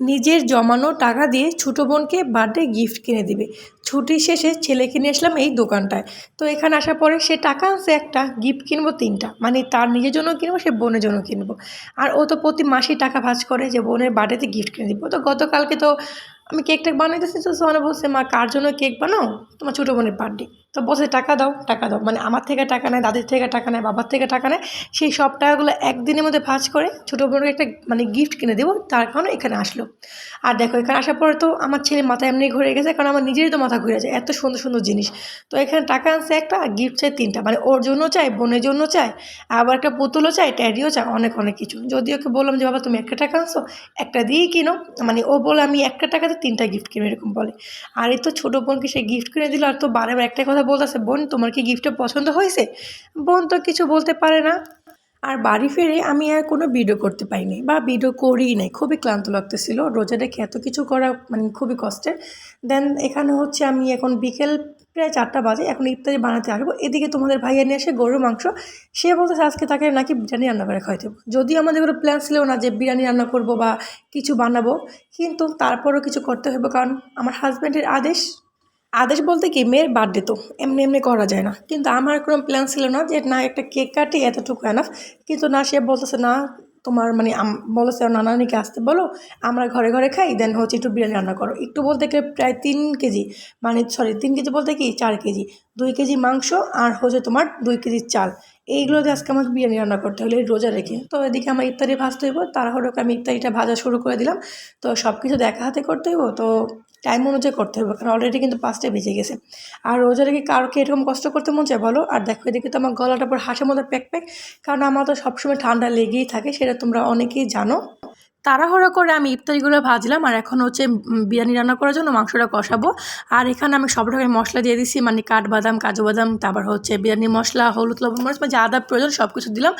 নিজের জমানো টাকা দিয়ে ছোটো বোনকে বার্থডে গিফট কিনে দিবে। ছুটির শেষে ছেলে কিনে আসলাম এই দোকানটায়। তো এখানে আসার পরে সে টাকা আনছে একটা গিফট কিনবো তিনটা। মানে তার নিজের জন্য কিনবো, সে বোনের জন্য কিনবো। আর ও তো প্রতি মাসেই টাকা ভাজ করে যে বোনের বার্থডেতে গিফট কিনে দিব। তো গতকালকে তো আমি কেক টেক বানাইতেছি, তো সোহানা বলছে, মা, কার জন্য কেক বানাও? তোমার ছোটো বোনের বার্থডে তো বসে টাকা দাও টাকা দাও। মানে আমার থেকে টাকা নেয়, দাদির থেকে টাকা নেয়, বাবার থেকে টাকা নেয়, সেই সব টাকাগুলো একদিনের মধ্যে ভাজ করে ছোটো বোনকে একটা মানে গিফট কিনে দেবো, তার কারণে এখানে আসলো। আর দেখো, এখানে আসার পরে তো আমার ছেলে মাথা এমনি ঘুরে গেছে, কারণ আমার নিজেরই তো মাথা ঘুরে যায়, এত সুন্দর সুন্দর জিনিস। তো এখানে টাকা আনছে একটা, আর গিফট চাই তিনটা। মানে ওর জন্য চাই, বোনের জন্য চাই, আবার একটা পুতুলও চাই, ট্যাডিও চাই, অনেক অনেক কিছু। যদি ওকে বললাম যে, বাবা, তুমি একটা টাকা আনছো, একটা দিয়েই কিনো। মানে ও বলে, আমি একটা টাকাতে তিনটা গিফট কিনো, এরকম বলে। আর এই তো ছোটো বোনকে সে গিফট কিনে দিল, আর তো বারবার একটা কথা বলতেছে, বোন, তোমার কি গিফটটা পছন্দ হয়েছে? বোন তো কিছু বলতে পারে না। আর বাড়ি ফিরে আমি আর কোনো ভিডিও করতে পারিনি বা ভিডিও করিই নাই। খুবই ক্লান্ত লাগতেছিল। রোজা রেখে এত কিছু করা মানে খুবই কষ্টের। দেন এখানে হচ্ছে আমি এখন বিকেল প্রায় চারটা বাজে, এখন ইফতারি বানাতে আসব। এদিকে তোমাদের ভাইয়া নিয়ে আসে গরুর মাংস। সে বলতেছে, আজকে তাকে নাকি বিরিয়ানি রান্না করে দেবো যদিও আমাদের কোনো প্ল্যান ছিল না যে বিরিয়ানি রান্না করব বা কিছু বানাবো, কিন্তু তারপরও কিছু করতে হবে কারণ আমার হাজব্যান্ডের আদেশ আদেশ বলতে কি, মেয়ের বার্থডে তো, এমনি এমনি করা যায় না। কিন্তু আমার কোনো প্ল্যান ছিল না যে, না, একটা কেক কাটি, এতটুকু এনাফ কিন্তু না, সে বলতেছে, না, তোমার মানে বলেছে নানানিকে আসতে বলো, আমরা ঘরে ঘরে খাই দেন হচ্ছে একটু বিরিয়ানি রান্না করো। একটু বলতে গেলে প্রায় তিন কেজি মানে সরি তিন কেজি বলতে কি, চার কেজি, দুই কেজি মাংস আর হচ্ছে তোমার দুই কেজি চাল। এইগুলো দিয়ে আজকে আমাকে বিরিয়ানি রান্না করতে হলে রোজা রেখে। তো এদিকে আমার ইফতারি ভাজতে হইব, তাড়াহুড়ো করে আমি ইফতারিটা ভাজা শুরু করে দিলাম। তো সব কিছু দেখা হাতে করতে হইব, তো টাইম অনুযায়ী করতে হবে, কারণ অলরেডি কিন্তু পাঁচটা বেজে গেছে। আর রোজা রেখে কারোকে এরকম কষ্ট করতে মন চায়, বলো? আর দেখো এদিকে তো আমার গলাটা পর হাসের মধ্যে প্যাক প্যাক কারণ আমার তো সবসময় ঠান্ডা লেগেই থাকে, সেটা তোমরা অনেকেই জানো। তাড়াহুড়ো করে আমি ইফতারিগুলো ভাজলাম আর এখন হচ্ছে বিরিয়ানি রান্না করার জন্য মাংসটা কষাবো। আর এখানে আমি সব রকমের মশলা দিয়ে দিচ্ছি মানে কাঠবাদাম, কাজু বাদাম, তারপর হচ্ছে বিরিয়ানি মশলা, হলুদ, লবণ, মরিচ মানে যা আদা প্রয়োজন সব কিছু দিলাম।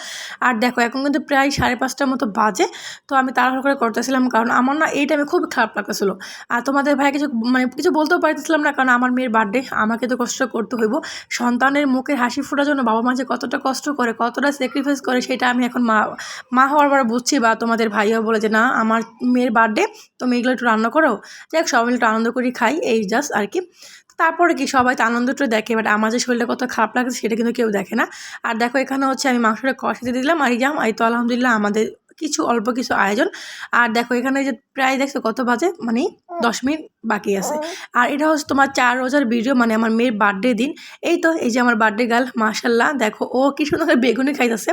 আর দেখো, এখন কিন্তু প্রায় সাড়ে পাঁচটার মতো বাজে, তো আমি তাড়াহুড়ো করে করতেছিলাম কারণ আমার না এই টাইমে খুব খারাপ লাগতেছিলো। আর তোমাদের ভাই কিছু মানে কিছু বলতেও পারতেছিলাম না কারণ আমার মেয়ের বার্থডে আমাকে তো কষ্ট করতে হইব। সন্তানের মুখে হাসি ফোটার জন্য বাবা মা যে কতটা কষ্ট করে, কতটা স্যাক্রিফাইস করে, সেটা আমি এখন মা মা হওয়ার পর বুঝছি বা তোমাদের ভাইও বলে যে না আমার মেয়ের বার্থডে তুমি এগুলো একটু রান্না করো। যাক, সবাই মিলে একটু আনন্দ করি খাই, এই জাস্ট আর কি। তারপরে কি, সবাই তো আনন্দটা দেখে বাট আমার যে শরীরটা কত খারাপ লাগছে, সেটা কিন্তু কেউ দেখে না। আর দেখো, এখানে হচ্ছে আমি মাংসটা কষাতে দিলাম, আর যাম এই তো আলহামদুলিল্লাহ আমাদের কিছু অল্প কিছু আয়োজন। আর দেখো, এখানে যে প্রায় দেখছ কত বাজে? মানে দশ মিনিট বাকি আছে। আর এটা হচ্ছে তোমার চার রোজার ভিডিও মানে আমার মেয়ের বার্থডে দিন। এই তো, এই যে আমার বার্থডে গার্ল মার্শাল্লাহ দেখো, ও কি সুন্দর বেগুনি খাইতেছে।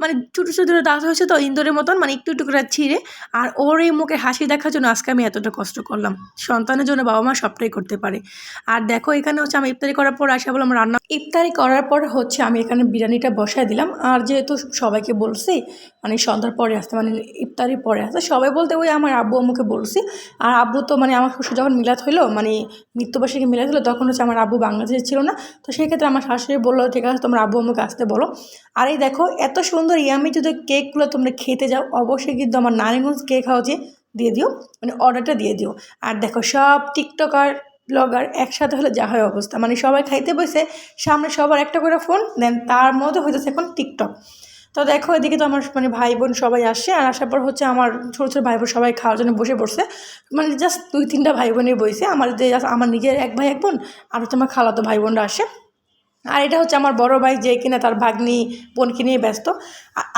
মানে ছোটো ছোটো দাঁত হয়েছে তো ইন্দোরের মতন মানে একটু একটু করে ছিঁড়ে। আর ওর এই মুখে হাসি দেখার জন্য আজকে আমি এতটা কষ্ট করলাম। সন্তানের জন্য বাবা মা সবটাই করতে পারে। আর দেখো, এখানে হচ্ছে আমি ইফতারি করার পর আসা বললাম রান্না ইফতারি করার পর হচ্ছে আমি এখানে বিরিয়ানিটা বসায় দিলাম। আর যেহেতু সবাইকে বলছি মানে সন্ধ্যার পরে আসতে মানে ইফতারির পরে আসতে, সবাই বলতে ওই আমার আব্বু আম্মুকে বলছি। আর আব্বু তো মানে আমার শ্বশুর যখন মিলাত হলো মানে মৃত্যুবার্ষিকী মিলাত হলো তখন হচ্ছে আমার আব্বু বাংলাদেশে ছিল না। তো সেই ক্ষেত্রে আমার শাশুড়ি বলল, ঠিক আছে, তোমরা আব্বু আম্মুকে আসতে বলো। আর এই দেখো, এত সুন্দর ইয়ামি যদি কেকগুলো তোমরা খেতে যাও। অবশ্যই কিন্তু আমার নারায়ণগঞ্জ কেক হাউসে দিয়ে দিও। মানে অর্ডারটা দিয়ে দিও। আর দেখো, সব টিকটকার ব্লগার একসাথে হলে যা হয় অবস্থা। মানে সবাই খাইতে বসে, সামনে সবার একটা করে ফোন দেন তার মধ্যে হইতেছে এখন টিকটক তো দেখো, এদিকে তো আমার মানে ভাই বোন সবাই আসছে। আর আসার পর হচ্ছে আমার ছোটো ছোটো ভাই বোন সবাই খাওয়ার জন্য বসে পড়ছে। মানে জাস্ট দুই, তিনটা ভাই বোনই বইছে। আমার যে আমার নিজের এক ভাই, এক বোন। আর হচ্ছে আমার খালাতো ভাই বোনরা আসে। আর এটা হচ্ছে আমার বড় ভাই যে কিনা তার ভাগ্নি, বোনকে নিয়ে ব্যস্ত।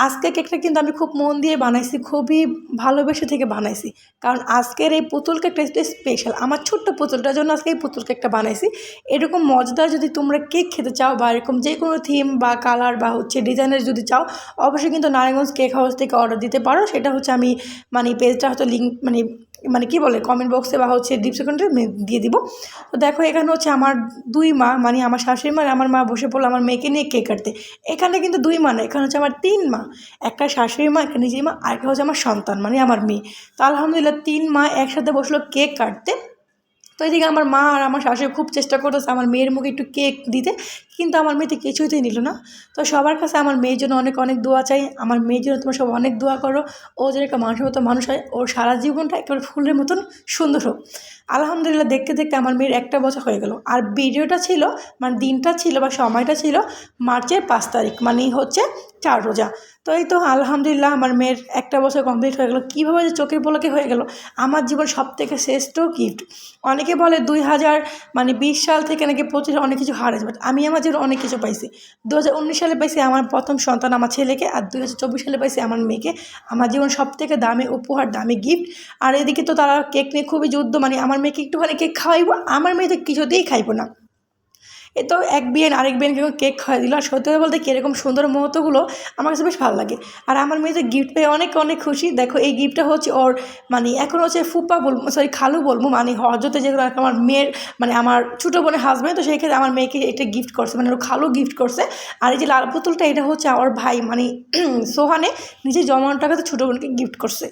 আজকে কেকটা কিন্তু আমি খুব মন দিয়ে বানাইছি, খুবই ভালোবেসে থেকে বানাইছি। কারণ আজকের এই পুতুল কেকটা স্পেশাল আমার ছোট্ট পুতুলটার জন্য আজকে এই পুতুল কেকটা বানাইছি। এরকম মজাদার যদি তোমরা কেক খেতে চাও বা এরকম যে কোনো থিম বা কালার বা হচ্ছে ডিজাইনের যদি চাও, অবশ্যই কিন্তু নারায়ণগঞ্জ কেক হাউস থেকে অর্ডার দিতে পারো। সেটা হচ্ছে আমি মানে পেজটা হয়তো লিঙ্ক মানে মানে কি বলে কমেন্ট বক্সে বা হচ্ছে ডিসক্রিপশনে দিয়ে দিব। তো দেখো এখানে হচ্ছে আমার দুই মা মানে আমার শাশুড়ি মা আমার মা বসে পড়ল আমার মেয়েকে নিয়ে কেক কাটতে। এখানে কিন্তু দুই মা না, এখানে হচ্ছে আমার তিন মা। একটা শাশুড়ি মা, একটা নিজের মা, আর একটা হচ্ছে আমার সন্তান মানে আমার মেয়ে। তো আলহামদুলিল্লাহ তিন মা একসাথে বসল কেক কাটতে। তো এদিকে আমার মা আর আমার শাশুড়ি খুব চেষ্টা করতেছে আমার মেয়ের মুখে একটু কেক দিতে। কিন্তু আমার মেয়েতে কিছুতেই নিল না। তো সবার কাছে আমার মেয়ের জন্য অনেক অনেক দোয়া চাই। আমার মেয়ের জন্য তোমরা সব অনেক দোয়া করো। ও যেন একটা মানুষের মতো মানুষ হয়। ওর সারা জীবনটা একেবারে ফুলের মতন সুন্দর হোক। আলহামদুলিল্লাহ, দেখতে দেখতে আমার মেয়ের একটা বছর হয়ে গেল। আর ভিডিওটা ছিল মানে দিনটা ছিল বা সময়টা ছিল মার্চের পাঁচ তারিখ মানে হচ্ছে চার রোজা। তো এই তো আলহামদুলিল্লাহ আমার মেয়ের একটা বছর কমপ্লিট হয়ে গেলো। কীভাবে যে চোখের পলকে হয়ে গেল? আমার জীবন সব থেকে শ্রেষ্ঠ গিফট অনেকে বলে দুই হাজার মানে বিশ সাল থেকে নাকি পঁচিশ অনেক কিছু হারাছে বাট আমি আমার জীবনে অনেক কিছু পাইছি। দু সালে পাইছি আমার প্রথম সন্তান আমার ছেলেকে আর দু হাজার চব্বিশ সালে পাইছি আমার মেয়েকে। আমার জীবন সব থেকে দামি, উপহার, দামি গিফট আর এদিকে তো তারা কেক নিয়ে খুবই যুদ্ধ মানে আমার মেয়েকে একটুখানি কেক খাওয়াইবো, আমার মেয়ে তো কিছুতেই খাইবো না। এ তো এক বিয়েন আরেক বিয়েন কেউ কেক খাওয়াই দিল। আর সত্যি কথা বলতে কীরকম সুন্দর মুহূর্তগুলো আমার কাছে বেশ ভালো লাগে। আর আমার মেয়ে তো গিফট পেয়ে অনেক অনেক খুশি। দেখো, এই গিফটটা হচ্ছে ওর মানে এখন হচ্ছে ফুপা বলব সরি খালু বলব মানে হজতে যেগুলো আমার মেয়ের মানে আমার ছোটো বোনের হাজব্যান্ড তো সেই ক্ষেত্রে আমার মেয়েকে এটা গিফট করছে মানে ওর খালু গিফট করছে। আর এই যে লাল পুতুলটা, এটা হচ্ছে আমার ভাই মানে সোহানে নিজে জমানো টাকাতে ছোটো বোনকে গিফট করছে।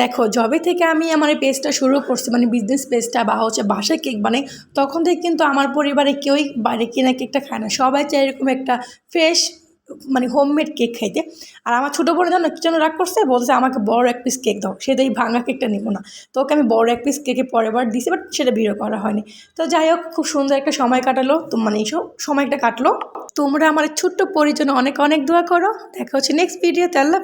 দেখো জবে থেকে আমি আমার এই পেজটা শুরু করছি মানে বিজনেস পেজটা বা হচ্ছে বাসায় কেক বানাই, তখন থেকে কিন্তু আমার পরিবারে কেউই বাইরে কেনা কেকটা খায় না। সবাই চায় এরকম একটা ফ্রেশ মানে হোমমেড কেক খাইতে। আর আমার ছোটো বোনের জন্য কি যেন রাগ করছে, বলছে, আমাকে বড় এক পিস কেক দাও। সেটা এই ভাঙা কেকটা নিবো না। তো ওকে আমি বড় এক পিস কেকে পরের বার দিছি বাট সেটা ভিডিও করা হয়নি। তো যাই হোক, খুব সুন্দর একটা সময় কাটালো। তো মানে এইসব সময়টা কাটলো। তোমরা আমার ছোট্ট পরিজনে অনেক অনেক দোয়া করো। দেখা হচ্ছে নেক্সট ভিডিওতে আল্লাহ।